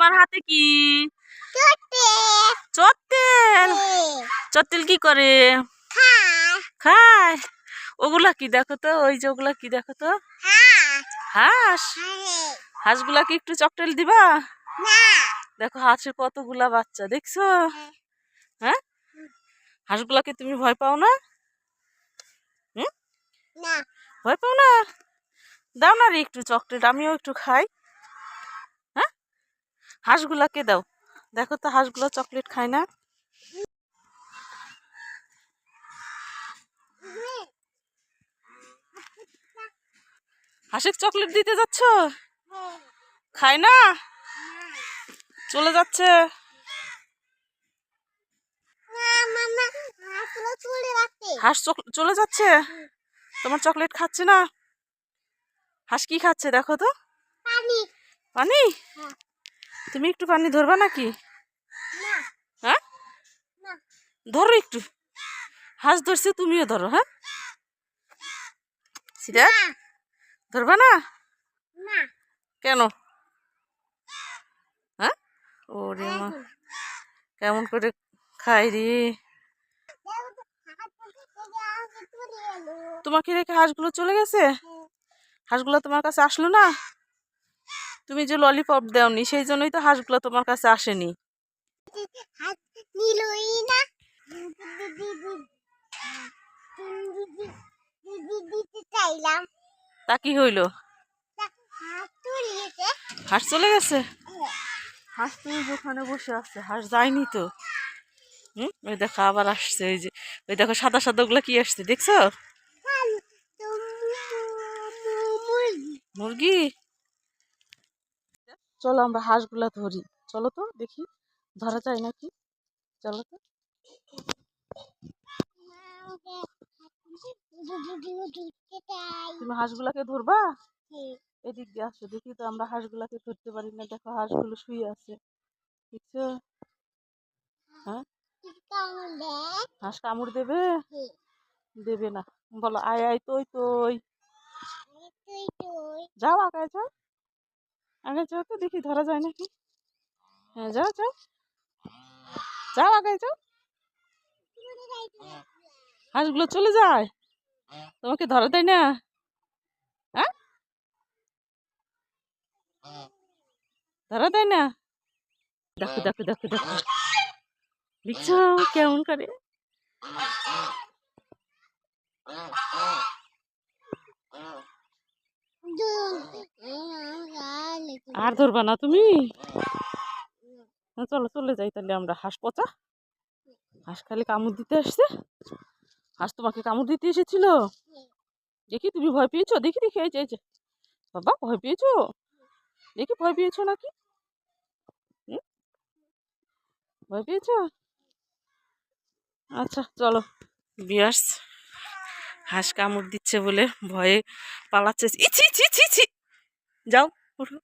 তোমার হাতে কি? চত্তেল চত্তেল কি করে? খায়। ওগুলা কি দেখো তো? ওই যে ওগুলা কি দেখো তো? হাঁস। হাঁসগুলাকে একটু চকটেল দিবা? দেখো হাঁসের কতগুলা বাচ্চা দেখছ? হ্যাঁ? হাঁসগুলাকে তুমি ভয় পাও না? হুম? ভয় পাও না? দাও না রে একটু চকলেট আমিও একটু খাই। হাঁসগুলাকে দাও। দেখো তো হাঁসগুলো চকলেট খায় না। হাঁসের চকলেট দিতে যাচ্ছ? খায় না? চলে যাচ্ছে। হাঁস চলে যাচ্ছে? তোমার চকলেট খাচ্ছে না? হাঁস কি খাচ্ছে দেখো তো? পানি? হ্যাঁ। তুমি একটু পানি ধরবা নাকি? হ্যাঁ? ধরো একটু। হাঁস ধরছে তুমিও ধরো হ্যাঁ? সিরাত ধরবা না? কেন? হ্যাঁ? ওরে মা। কেমন করে খাই রে। তোমাকে রেখে হাঁসগুলো চলে গেছে? হাঁসগুলো তোমার কাছে আসলো না? তুমি যে ললিপপ দেওনি, সেই জন্যই তো হাঁসগুলো তোমার কাছে আসেনি। তা কি হইল? হাঁস চলে গেছে? হাঁস তুমি ওখানে বসে আছে, হাঁস যায়নি তো। হুম, ওই দেখো আবার আসছে ওই যে, ওই দেখো সাদা সাদা ওগুলো কি আসছে, দেখছ? মুরগি? চলো আমরা হাঁসগুলা ধরি। চলো তো, দেখি। ধরা যায় নাকি? চলো তো। তুমি হাঁসগুলাকে ধরবা? এদিক দিয়ে আসো, দেখি তো আমরা হাঁসগুলাকে ধরতে পারি না। দেখো হাঁসগুলো শুয়ে আছে। দেখছ? হ্যাঁ? হাঁস কামড় দেবে? দেবে না। বলো, আয় আয় তুই তুই যাও আগে যাও। আগে যাও তো দেখি, ধরা যায় নাকি? হ্যাঁ যাও যাও। যাও আগে যাও। হাঁসগুলো চলে যায়। তোমাকে ধরা দেয় না? হ্যাঁ ধরা দেয় না? দেখো দেখো দেখো দেখো। দেখছ কেমন করে? আর ধরবা না তুমি? চলো, চলে যাই তাহলে আমরা হাঁস পচা। হাঁস খালি কামড় দিতে আসছে। হাঁস তোমাকে কামড় দিতে এসেছিল। দেখি তুমি ভয় পেয়েছ? দেখি দেখি, এই যে বাবা, ভয় পেয়েছ? দেখি, ভয় পেয়েছ নাকি? ভয় পেয়েছ? আচ্ছা চলো। বিয়ার্স, হাঁস কামড় দিচ্ছে বলে ভয়ে পালাচ্ছে। ইছি ছি ছি যাও, ওঠো।